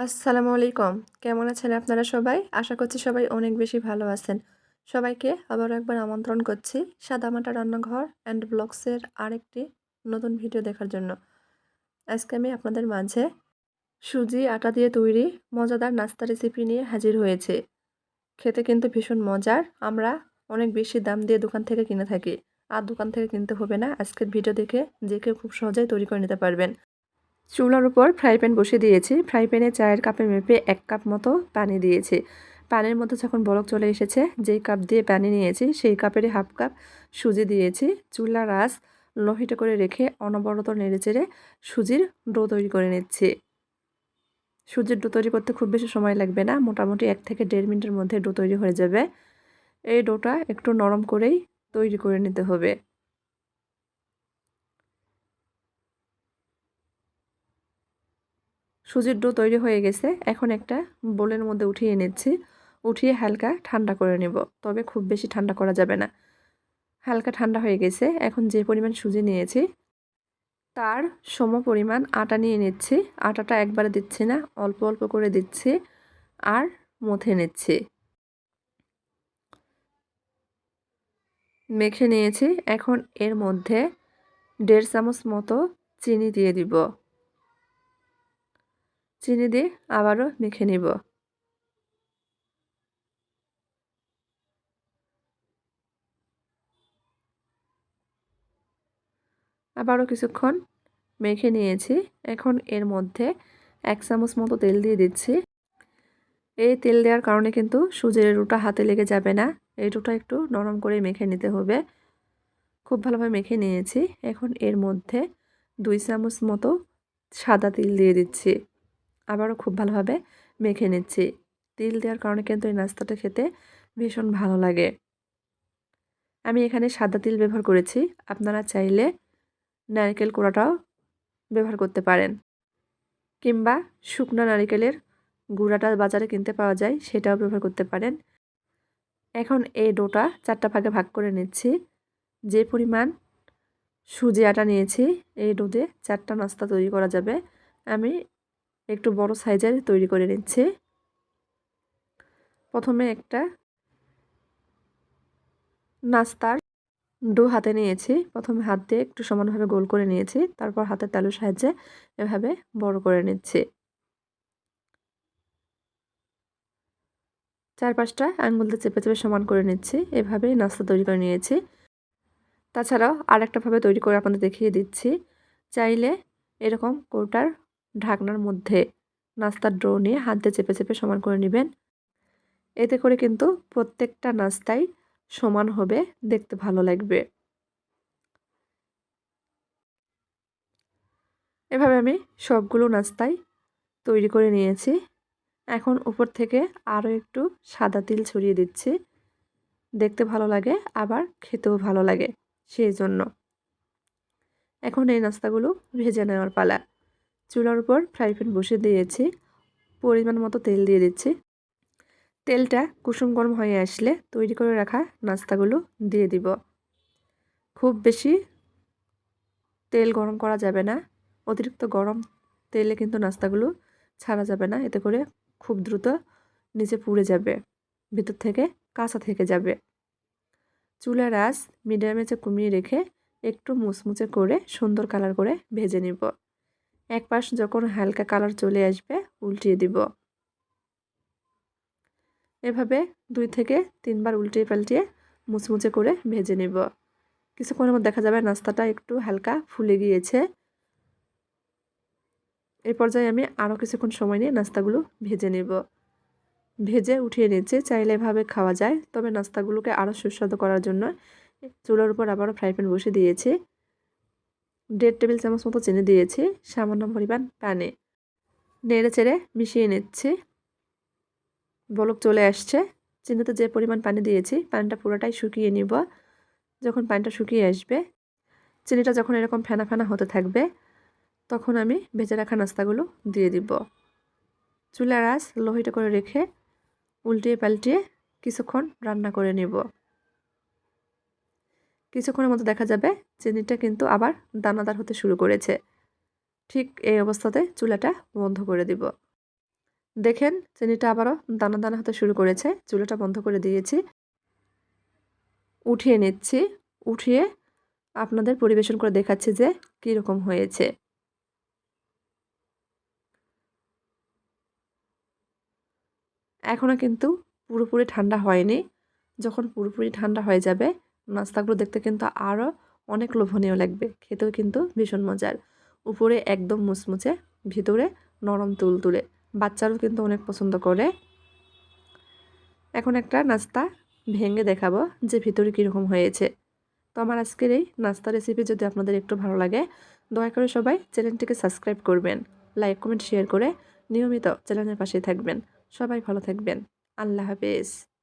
আসসালামু আলাইকুম। কেমন আছেন আপনারা সবাই? আশা করছি সবাই অনেক বেশি ভালো আছেন। সবাইকে আবারও একবার আমন্ত্রণ করছি সাদামাটা রান্নাঘর অ্যান্ড ব্লগসের আরেকটি নতুন ভিডিও দেখার জন্য। আজকে আমি আপনাদের মাঝে সুজি, আটা দিয়ে তৈরি মজাদার নাস্তা রেসিপি নিয়ে হাজির হয়েছে। খেতে কিন্তু ভীষণ মজার। আমরা অনেক বেশি দাম দিয়ে দোকান থেকে কিনে থাকি। আর দোকান থেকে কিনতে হবে না। আজকের ভিডিও দেখে যে কেউ খুব সহজেই তৈরি করে নিতে পারবেন। চুলার উপর ফ্রাই প্যান বসিয়ে দিয়েছি। ফ্রাই প্যানে চায়ের কাপে মেপে এক কাপ মতো পানি দিয়েছি। পানির মধ্যে যখন বরফ চলে এসেছে, যেই কাপ দিয়ে পানি নিয়েছি, সেই কাপেরই হাফ কাপ সুজি দিয়েছি। চুলার আঁচ লোহিটা করে রেখে অনবরত নেড়ে চেড়ে সুজির ডো তৈরি করে নিচ্ছি। সুজির ডো তৈরি করতে খুব বেশি সময় লাগবে না, মোটামুটি এক থেকে দেড় মিনিটের মধ্যে ডো তৈরি হয়ে যাবে। এই ডোটা একটু নরম করেই তৈরি করে নিতে হবে। সুজির ডো তৈরি হয়ে গেছে। এখন একটা বোলের মধ্যে উঠিয়ে নিচ্ছি উঠিয়ে হালকা ঠান্ডা করে নেব। তবে খুব বেশি ঠান্ডা করা যাবে না। হালকা ঠান্ডা হয়ে গেছে। এখন যে পরিমাণ সুজি নিয়েছি, তার সম পরিমাণ আটা নিয়ে নিচ্ছি। আটাটা একবারে দিচ্ছি না, অল্প অল্প করে দিচ্ছি আর মথে নিচ্ছি। মেখে নিয়েছি। এখন এর মধ্যে দেড় চামচ মতো চিনি দিয়ে দিব। চিনি দিয়ে আবারও মেখে নিব। আবারও কিছুক্ষণ মেখে নিয়েছি। এখন এর মধ্যে এক চামচ মতো তেল দিয়ে দিচ্ছি। এই তেল দেওয়ার কারণে কিন্তু সুজির রুটা হাতে লেগে যাবে না। এই রুটা একটু নরম করে মেখে নিতে হবে। খুব ভালোভাবে মেখে নিয়েছি। এখন এর মধ্যে দুই চামচ মতো সাদা তিল দিয়ে দিচ্ছি। আবারও খুব ভালোভাবে মেখে নিচ্ছি। তিল দেওয়ার কারণে কিন্তু এই নাস্তাটা খেতে ভীষণ ভালো লাগে। আমি এখানে সাদা তিল ব্যবহার করেছি। আপনারা চাইলে নারকেল কোড়াটাও ব্যবহার করতে পারেন। কিংবা শুকনো নারিকেলের গুঁড়াটা বাজারে কিনতে পাওয়া যায়, সেটাও ব্যবহার করতে পারেন। এখন এই ডোটা চারটা ভাগে ভাগ করে নিচ্ছি। যে পরিমাণ সুজি আটা নিয়েছি, এই ডোতে চারটা নাস্তা তৈরি করা যাবে। আমি একটু বড় সাইজের তৈরি করে নিচ্ছি। প্রথমে একটা নাস্তার ডো হাতে নিয়েছি। প্রথমে হাত দিয়ে একটু সমানভাবে গোল করে নিয়েছি। তারপর হাতের তালুর সাহায্যে এভাবে বড় করে নিচ্ছি। চার পাঁচটা আঙ্গুল দিয়ে চেপে চেপে সমান করে নিচ্ছি। এভাবে নাস্তা তৈরি করে নিয়েছি। তাছাড়াও আর একটাভাবে তৈরি করে আপনাদের দেখিয়ে দিচ্ছি। চাইলে এরকম কোটার ঢাকনার মধ্যে নাস্তার ড্রো নিয়ে হাত চেপে চেপে সমান করে নেবেন। এতে করে কিন্তু প্রত্যেকটা নাস্তাই সমান হবে, দেখতে ভালো লাগবে। এভাবে আমি সবগুলো নাস্তাই তৈরি করে নিয়েছি। এখন উপর থেকে আরও একটু সাদা তিল ছড়িয়ে দিচ্ছি। দেখতে ভালো লাগে, আবার খেতেও ভালো লাগে, সেই জন্য। এখন এই নাস্তাগুলো ভেজে নেওয়ার পালা। চুলার উপর ফ্রাই প্যান বসে দিয়েছি। পরিমাণ মতো তেল দিয়ে দিচ্ছি। তেলটা কুসুম গরম হয়ে আসলে তৈরি করে রাখা নাস্তাগুলো দিয়ে দিব। খুব বেশি তেল গরম করা যাবে না। অতিরিক্ত গরম তেলে কিন্তু নাস্তাগুলো ছাড়া যাবে না। এতে করে খুব দ্রুত নিচে পুড়ে যাবে, ভিতর থেকে কাঁচা থেকে যাবে। চুলার আঁচ মিডিয়ামে কমিয়ে রেখে একটু মুচমুচে করে সুন্দর কালার করে ভেজে নিব। এক পাশ যখন হালকা কালার চলে আসবে, উল্টিয়ে দিব। এভাবে দুই থেকে তিনবার উল্টিয়ে পাল্টিয়ে মুচমুচে করে ভেজে নেব। কিছুক্ষণের মধ্যে দেখা যাবে নাস্তাটা একটু হালকা ফুলে গিয়েছে। এই পর্যায়ে আমি আরও কিছুক্ষণ সময় নিয়ে নাস্তাগুলো ভেজে নেব। ভেজে উঠিয়ে নিচ্ছে, চাইলে এভাবে খাওয়া যায়। তবে নাস্তাগুলোকে আরও সুস্বাদু করার জন্য চুলার উপর আবারও ফ্রাই প্যান বসে দিয়েছি। দেড় টেবিল চামচ মতো চিনি দিয়েছি, সামান্য পরিমাণ পানে। নেড়ে চেড়ে মিশিয়ে নিচ্ছি। বলক চলে আসছে। চিনিতে যে পরিমাণ পানি দিয়েছি, পানিটা পুরোটাই শুকিয়ে নিব। যখন পানিটা শুকিয়ে আসবে, চিনিটা যখন এরকম ফেনা ফেনা হতে থাকবে, তখন আমি ভেজে রাখা নাস্তাগুলো দিয়ে দিব। চুলার আঁচ লোহিটা করে রেখে উল্টিয়ে পাল্টিয়ে কিছুক্ষণ রান্না করে নেব। কিছুক্ষণের মতো দেখা যাবে চিনিটা কিন্তু আবার দানাদার হতে শুরু করেছে। ঠিক এই অবস্থাতে চুলাটা বন্ধ করে দিব। দেখেন চিনিটা আবারও দানা দানা হতে শুরু করেছে। চুলাটা বন্ধ করে দিয়েছি। উঠিয়ে নিচ্ছি। উঠিয়ে আপনাদের পরিবেশন করে দেখাচ্ছি যে কীরকম হয়েছে। এখনও কিন্তু পুরোপুরি ঠান্ডা হয়নি। যখন পুরোপুরি ঠান্ডা হয়ে যাবে নাস্তাগুলো দেখতে কিন্তু আরও অনেক লোভনীয় লাগবে। খেতেও কিন্তু ভীষণ মজার। উপরে একদম মুচমুচে, ভিতরে নরম তুল তুলে। বাচ্চারাও কিন্তু অনেক পছন্দ করে। এখন একটা নাস্তা ভেঙে দেখাবো যে ভিতরে কীরকম হয়েছে। তো আমার আজকের এই নাস্তা রেসিপি যদি আপনাদের একটু ভালো লাগে, দয়া করে সবাই চ্যানেলটিকে সাবস্ক্রাইব করবেন। লাইক কমেন্ট শেয়ার করে নিয়মিত চ্যানেলের পাশে থাকবেন। সবাই ভালো থাকবেন। আল্লাহ হাফেজ।